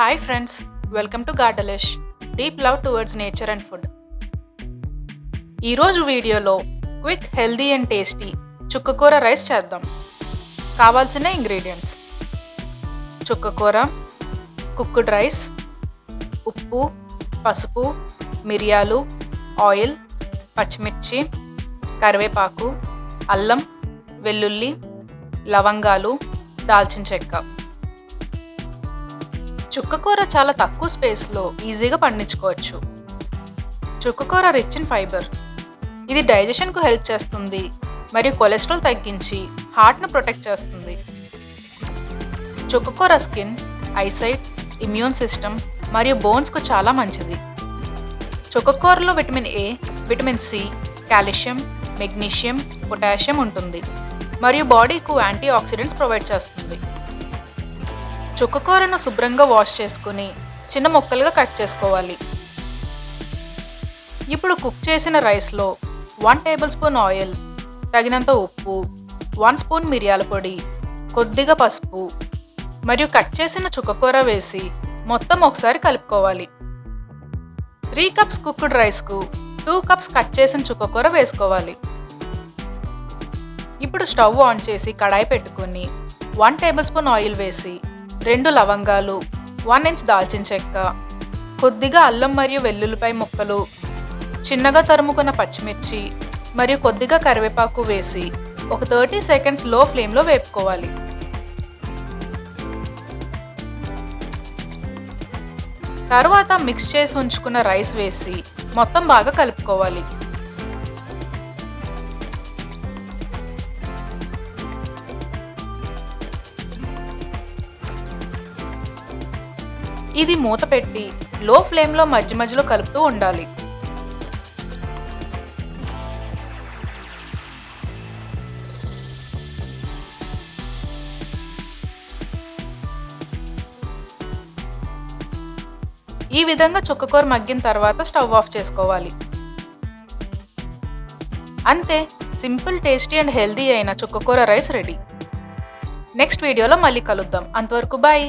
Hi friends welcome to గార్డలిష్ deep love towards nature and food ఈరోజు వీడియోలో quick healthy and tasty చుక్కకూర rice చేద్దాం. కావాల్సిన ఇంగ్రీడియంట్స్ చుక్కకూర కుక్కుడ్ రైస్ ఉప్పు పసుపు మిరియాలు ఆయిల్ పచ్చిమిర్చి కరివేపాకు అల్లం వెల్లుల్లి లవంగాలు దాల్చిన చెక్క. చుక్కకూర చాలా తక్కువ స్పేస్లో ఈజీగా పండించుకోవచ్చు. చుక్కకూర రిచ్ ఇన్ ఫైబర్ ఇది డైజెషన్కు హెల్ప్ చేస్తుంది మరియు కొలెస్ట్రాల్ తగ్గించి హార్ట్ను ప్రొటెక్ట్ చేస్తుంది. చుక్కకూర స్కిన్ ఐసైట్ ఇమ్యూన్ సిస్టమ్ మరియు బోన్స్కు చాలా మంచిది. చుక్కకూరలో vitamin A vitamin C calcium magnesium potassium ఉంటుంది మరియు బాడీకు యాంటీ ఆక్సిడెంట్స్ ప్రొవైడ్ చేస్తుంది. చుక్కకూరను శుభ్రంగా వాష్ చేసుకుని చిన్న ముక్కలుగా కట్ చేసుకోవాలి. ఇప్పుడు కుక్ చేసిన రైస్లో వన్ టేబుల్ స్పూన్ ఆయిల్ తగినంత ఉప్పు వన్ స్పూన్ మిరియాల పొడి కొద్దిగా పసుపు మరియు కట్ చేసిన చుక్కకూర వేసి మొత్తం ఒకసారి కలుపుకోవాలి. త్రీ కప్స్ కుక్డ్ రైస్కు టూ కప్స్ కట్ చేసిన చుక్కకూర వేసుకోవాలి. ఇప్పుడు స్టవ్ ఆన్ చేసి కడాయి పెట్టుకుని వన్ టేబుల్ స్పూన్ ఆయిల్ వేసి రెండు లవంగాలు వన్ ఇంచ్ దాల్చిన చెక్క కొద్దిగా అల్లం మరియు వెల్లుల్లిపాయ ముక్కలు చిన్నగా తరుముకున్న పచ్చిమిర్చి మరియు కొద్దిగా కరివేపాకు వేసి ఒక థర్టీ సెకండ్స్లో ఫ్లేమ్లో వేపుకోవాలి. తర్వాత మిక్స్ చేసి ఉంచుకున్న రైస్ వేసి మొత్తం బాగా కలుపుకోవాలి. ఇది మూత పెట్టి లో ఫ్లేమ్లో మధ్య మధ్యలో కలుపుతూ ఉండాలి. ఈ విధంగా చుక్కకూర మగ్గిన తర్వాత స్టవ్ ఆఫ్ చేసుకోవాలి. అంతే సింపుల్ టేస్టీ అండ్ హెల్దీ అయిన చుక్కకూర రైస్ రెడీ. నెక్స్ట్ వీడియోలో మళ్ళీ కలుద్దాం. అంతవరకు బాయ్.